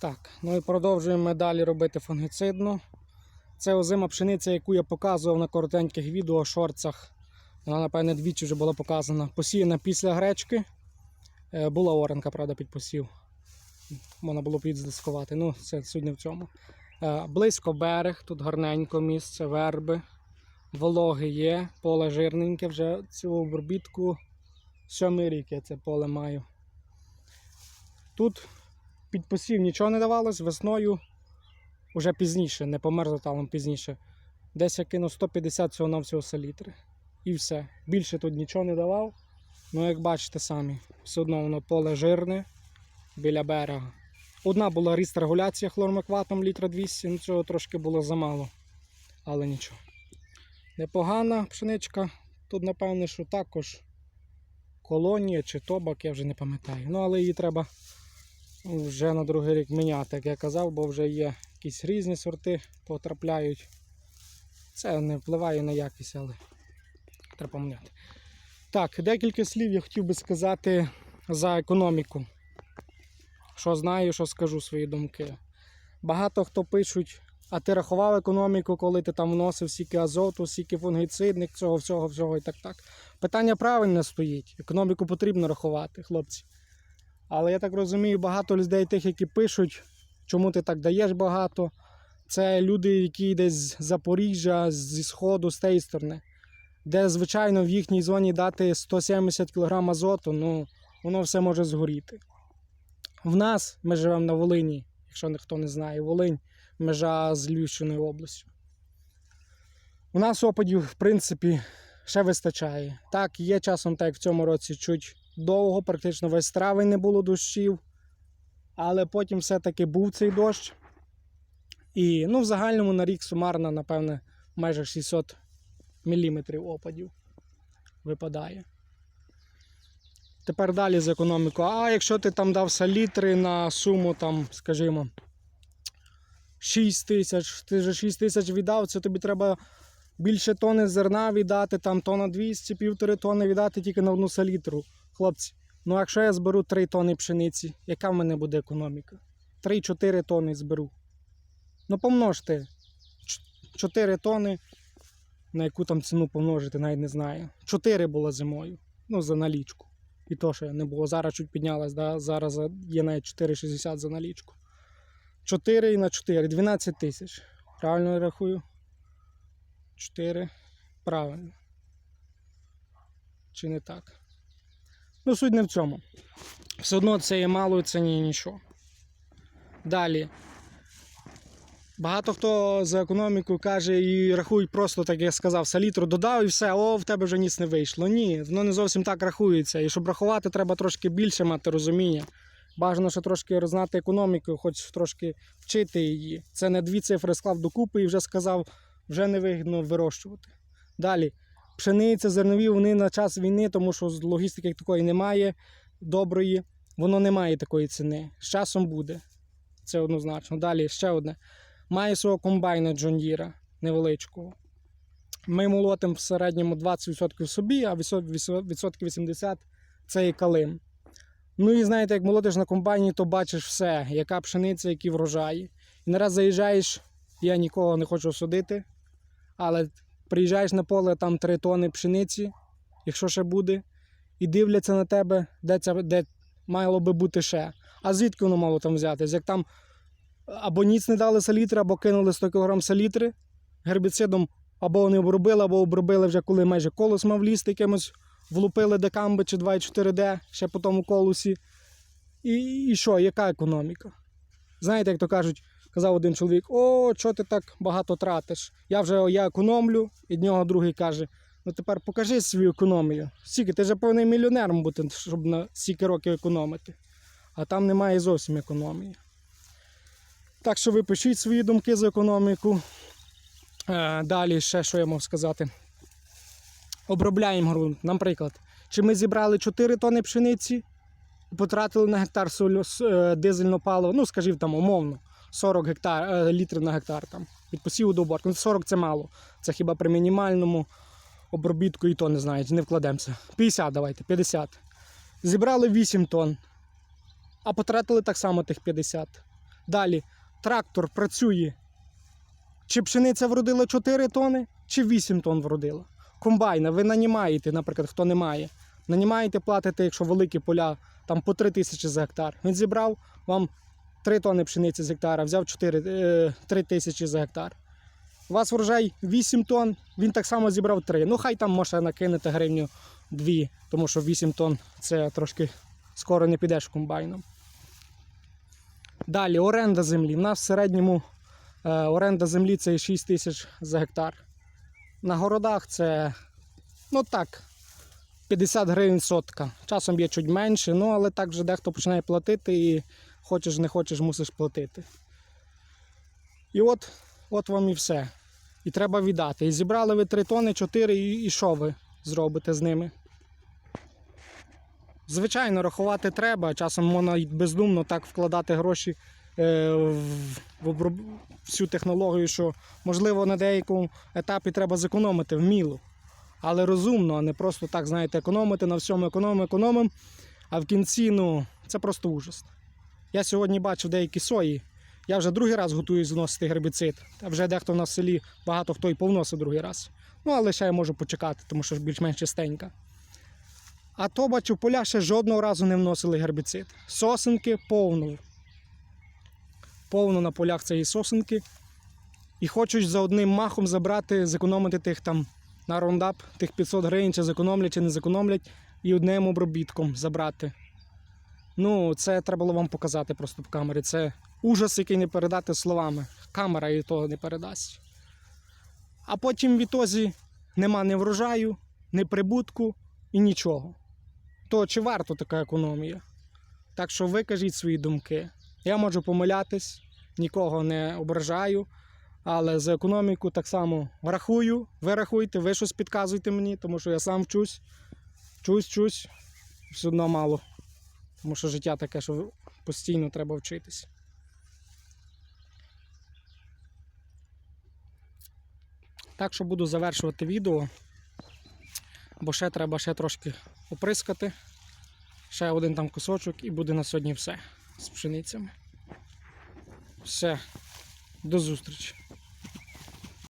Так, ну і продовжуємо ми далі робити фунгіцидну. Це озима пшениця, яку я показував на коротеньких відео, шорцах. Вона, напевне, двічі вже була показана. Посіяна після гречки. Е, Була оранка, правда, під посів. Можна було б віддискувати. Ну, це суть в цьому. Е, Близько берег, тут гарненько місце, верби. Вологи є, поле жирненьке, вже цю обробітку. Сьомий рік я це поле маю. Тут під посів нічого не давалось, весною вже пізніше, не померзло талом пізніше. Десь я кинув 150 всього на всього селітри. І все. Більше тут нічого не давав. Ну, як бачите самі, все одно воно поле жирне біля берега. Одна була ріст регуляція хлормекватом літра 200, ну цього трошки було замало. Але нічого. Непогана пшеничка. Тут, напевне, що також колонія чи тобак, я вже не пам'ятаю. Ну, але її треба вже на другий рік міняти, як я казав, бо вже є якісь різні сорти потрапляють. Це не впливає на якість, але треба поміняти. Так, декілька слів я хотів би сказати за економіку. Що знаю, що скажу свої думки. Багато хто пишуть, а ти рахував економіку, коли ти там вносив стільки азоту, стільки фунгіцидник, цього, всього, всього і так так. Питання правильне стоїть. Економіку потрібно рахувати, хлопці. Але я так розумію, багато людей тих, які пишуть, чому ти так даєш багато. Це люди, які десь з Запоріжжя, зі Сходу, з тієї сторони. Де, звичайно, в їхній зоні дати 170 кг азоту, ну, воно все може згоріти. В нас ми живемо на Волині, якщо ніхто не знає, Волинь межа з Львівщиною областю. У нас опадів, в принципі, ще вистачає. Так, є часом, так як в цьому році, чуть довго, практично весь травень не було дощів. Але потім все-таки був цей дощ. І ну, в загальному на рік сумарно, напевне, майже 600 мм опадів випадає. Тепер далі з економікою. А якщо ти там дав салітри на суму, там, скажімо, 6 тисяч, ти вже 6 тисяч віддав, це тобі треба більше тони зерна віддати, там тонна 200, півтори тони віддати тільки на одну салітру. Хлопці, ну якщо я зберу 3 тони пшениці, яка в мене буде економіка? 3-4 тони зберу. Ну помножте 4 тони, на яку там ціну помножити, навіть не знаю. 4 було зимою. Ну, за налічку. І то ще не було. Зараз чуть піднялась, да? зараз є навіть 4,60 за налічку. 4 на 4, 12 тисяч. Правильно я рахую? 4. Правильно. Чи не так? Ну, суть не в цьому. Все одно це є мало, це ні нічого. Далі. Багато хто за економіку каже і рахують просто, так як я сказав, салітру додав і все, о, в тебе вже ніц не вийшло. Ні, воно не зовсім так рахується. І щоб рахувати, треба трошки більше мати розуміння. Бажано, що трошки знати економіку, хоч трошки вчити її. Це не дві цифри склав докупи і вже сказав, вже не вигідно вирощувати. Далі, пшениця, зернові, вони на час війни, тому що логістики такої немає доброї, воно не має такої ціни. З часом буде. Це однозначно. Далі ще одне. Має свого комбайна Джон Діра невеличкого. Ми молотимо в середньому 20% собі, а відсотків 80% це і калим. Ну і знаєте, як молотиш на комбайні, то бачиш все, яка пшениця, які врожаї. І нараз заїжджаєш, я нікого не хочу судити, але приїжджаєш на поле, там 3 тони пшениці, якщо ще буде, і дивляться на тебе, де це де мало би бути ще. А звідки воно мало там взятись? Як там або ніц не дали салітри, або кинули 100 кг салітри гербіцидом, або вони обробили, або обробили вже коли майже колос мав лізти якимось, влупили декамби чи 2,4D ще по тому колосі. І, і що, яка економіка? Знаєте, як то кажуть, казав один чоловік: о, що ти так багато тратиш? Я вже я економлю, і від нього другий каже: ну тепер покажи свою економію. Скільки, ти вже повинен мільйонером бути, щоб на стільки років економити. А там немає зовсім економії. Так що ви пишіть свої думки за економіку. Е, Далі ще що я мав сказати. Обробляємо ґрунт. Наприклад, чи ми зібрали 4 тони пшениці і потратили на гектар соль, с- е, ну, скажімо там, умовно, 40 гектар, е, літрів на гектар там, від посіву до уборки. Ну, 40 це мало. Це хіба при мінімальному обробітку і то не знаю, не вкладемося. 50 давайте, 50. Зібрали 8 тонн, а потратили так само тих 50. Далі трактор працює. Чи пшениця вродила 4 тони, чи 8 тонн вродила. Комбайна ви нанімаєте, наприклад, хто не має. Нанімаєте, платите, якщо великі поля, там по 3 тисячі за гектар. Він зібрав вам 3 тонни пшениці з гектара, взяв 4, е, 3 тисячі за гектар. У вас врожай 8 тонн, він так само зібрав 3. Ну, хай там може накинете гривню 2, тому що 8 тонн це трошки скоро не підеш комбайном. Далі оренда землі. У нас в середньому е, оренда землі це 6 тисяч за гектар. На городах це ну так, 50 гривень сотка. Часом є чуть менше, ну але так вже дехто починає платити і хочеш не хочеш, мусиш платити. І от, от вам і все. І треба віддати. І зібрали ви 3 тони, 4, і, і що ви зробите з ними? Звичайно, рахувати треба. Часом можна бездумно так вкладати гроші е, в, оброб... всю технологію, що можливо на деякому етапі треба зекономити вміло. Але розумно, а не просто так, знаєте, економити на всьому економимо, економимо. А в кінці, ну, це просто ужас. Я сьогодні бачив деякі сої. Я вже другий раз готуюсь вносити гербіцид. Та вже дехто в селі багато хто і повносив другий раз. Ну, але ще я можу почекати, тому що більш-менш чистенька. А то бачу, поля ще жодного разу не вносили гербіцид. Сосенки повно. Повно на полях цієї сосенки. І хочуть за одним махом забрати, зекономити тих там на рондап, тих 500 гривень, чи зекономлять, чи не зекономлять, і одним обробітком забрати. Ну, це треба було вам показати просто в камері. Це ужас, який не передати словами. Камера і того не передасть. А потім в ітозі нема ні врожаю, ні прибутку і нічого. То чи варто така економія? Так що ви кажіть свої думки. Я можу помилятись, нікого не ображаю, але за економіку так само рахую. Ви рахуйте, ви щось підказуйте мені, тому що я сам вчусь, вчусь, вчусь, все одно мало. Тому що життя таке, що постійно треба вчитись. Так що буду завершувати відео, бо ще треба ще трошки оприскати. Ще один там кусочок і буде на сьогодні все з пшеницями. Все, до зустрічі.